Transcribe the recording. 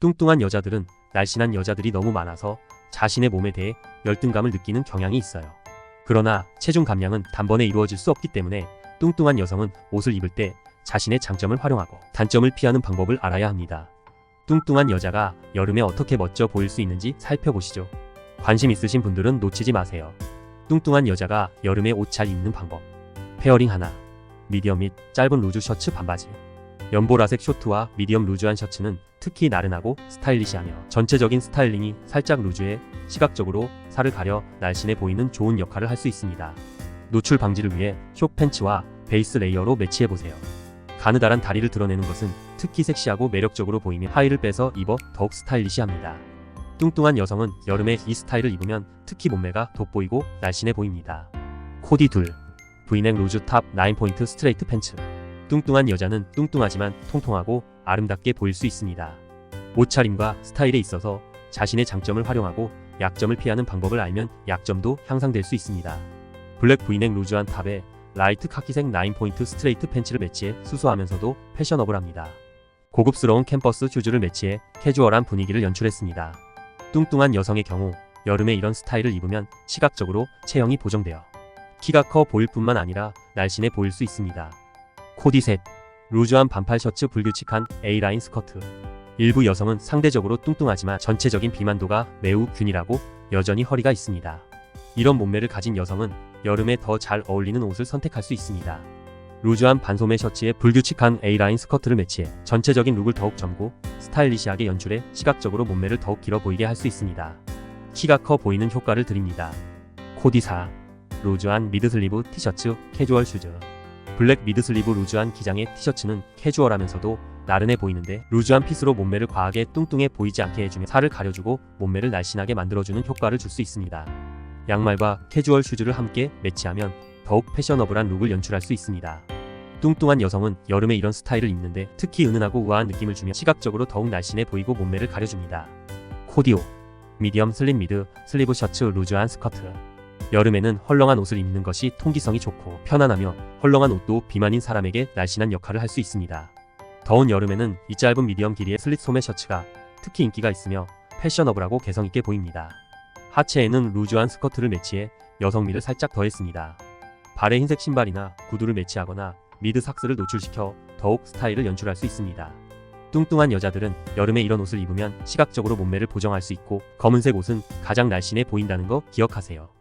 뚱뚱한 여자들은 날씬한 여자들이 너무 많아서 자신의 몸에 대해 열등감을 느끼는 경향이 있어요. 그러나 체중 감량은 단번에 이루어질 수 없기 때문에 뚱뚱한 여성은 옷을 입을 때 자신의 장점을 활용하고 단점을 피하는 방법을 알아야 합니다. 뚱뚱한 여자가 여름에 어떻게 멋져 보일 수 있는지 살펴보시죠. 관심 있으신 분들은 놓치지 마세요. 뚱뚱한 여자가 여름에 옷 잘 입는 방법. 페어링 하나. 미디엄 및 짧은 루즈 셔츠 반바지. 연보라색 쇼트와 미디엄 루즈한 셔츠는 특히 나른하고 스타일리시하며 전체적인 스타일링이 살짝 루즈해 시각적으로 살을 가려 날씬해 보이는 좋은 역할을 할 수 있습니다. 노출 방지를 위해 숏 팬츠와 베이스 레이어로 매치해 보세요. 가느다란 다리를 드러내는 것은 특히 섹시하고 매력적으로 보이며 하의를 빼서 입어 더욱 스타일리시합니다. 뚱뚱한 여성은 여름에 이 스타일을 입으면 특히 몸매가 돋보이고 날씬해 보입니다. 코디 둘 V넥 루즈 탑 9포인트 스트레이트 팬츠 뚱뚱한 여자는 뚱뚱하지만 통통하고 아름답게 보일 수 있습니다. 옷차림과 스타일에 있어서 자신의 장점을 활용하고 약점을 피하는 방법을 알면 약점도 향상될 수 있습니다. 블랙 V넥 루즈한 탑에 라이트 카키색 9포인트 스트레이트 팬츠를 매치해 수수하면서도 패셔너블합니다. 고급스러운 캠퍼스 슈즈를 매치해 캐주얼한 분위기를 연출했습니다. 뚱뚱한 여성의 경우 여름에 이런 스타일을 입으면 시각적으로 체형이 보정되어 키가 커 보일 뿐만 아니라 날씬해 보일 수 있습니다. 코디 셋 루즈한 반팔 셔츠 불규칙한 A라인 스커트 일부 여성은 상대적으로 뚱뚱하지만 전체적인 비만도가 매우 균일하고 여전히 허리가 있습니다. 이런 몸매를 가진 여성은 여름에 더 잘 어울리는 옷을 선택할 수 있습니다. 루즈한 반소매 셔츠에 불규칙한 A라인 스커트를 매치해 전체적인 룩을 더욱 젊고 스타일리시하게 연출해 시각적으로 몸매를 더욱 길어 보이게 할 수 있습니다. 키가 커 보이는 효과를 드립니다. 코디 4 루즈한 미드슬리브 티셔츠 캐주얼 슈즈 블랙 미드슬리브 루즈한 기장의 티셔츠는 캐주얼하면서도 나른해 보이는데 루즈한 핏으로 몸매를 과하게 뚱뚱해 보이지 않게 해주며 살을 가려주고 몸매를 날씬하게 만들어주는 효과를 줄 수 있습니다. 양말과 캐주얼 슈즈를 함께 매치하면 더욱 패셔너블한 룩을 연출할 수 있습니다. 뚱뚱한 여성은 여름에 이런 스타일을 입는데 특히 은은하고 우아한 느낌을 주며 시각적으로 더욱 날씬해 보이고 몸매를 가려줍니다. 코디오 미디엄 슬림 미드 슬리브 셔츠 루즈한 스커트 여름에는 헐렁한 옷을 입는 것이 통기성이 좋고 편안하며 헐렁한 옷도 비만인 사람에게 날씬한 역할을 할 수 있습니다. 더운 여름에는 이 짧은 미디엄 길이의 슬릿 소매 셔츠가 특히 인기가 있으며 패셔너블하고 개성있게 보입니다. 하체에는 루즈한 스커트를 매치해 여성미를 살짝 더했습니다. 발에 흰색 신발이나 구두를 매치하거나 미드 삭스를 노출시켜 더욱 스타일을 연출할 수 있습니다. 뚱뚱한 여자들은 여름에 이런 옷을 입으면 시각적으로 몸매를 보정할 수 있고 검은색 옷은 가장 날씬해 보인다는 거 기억하세요.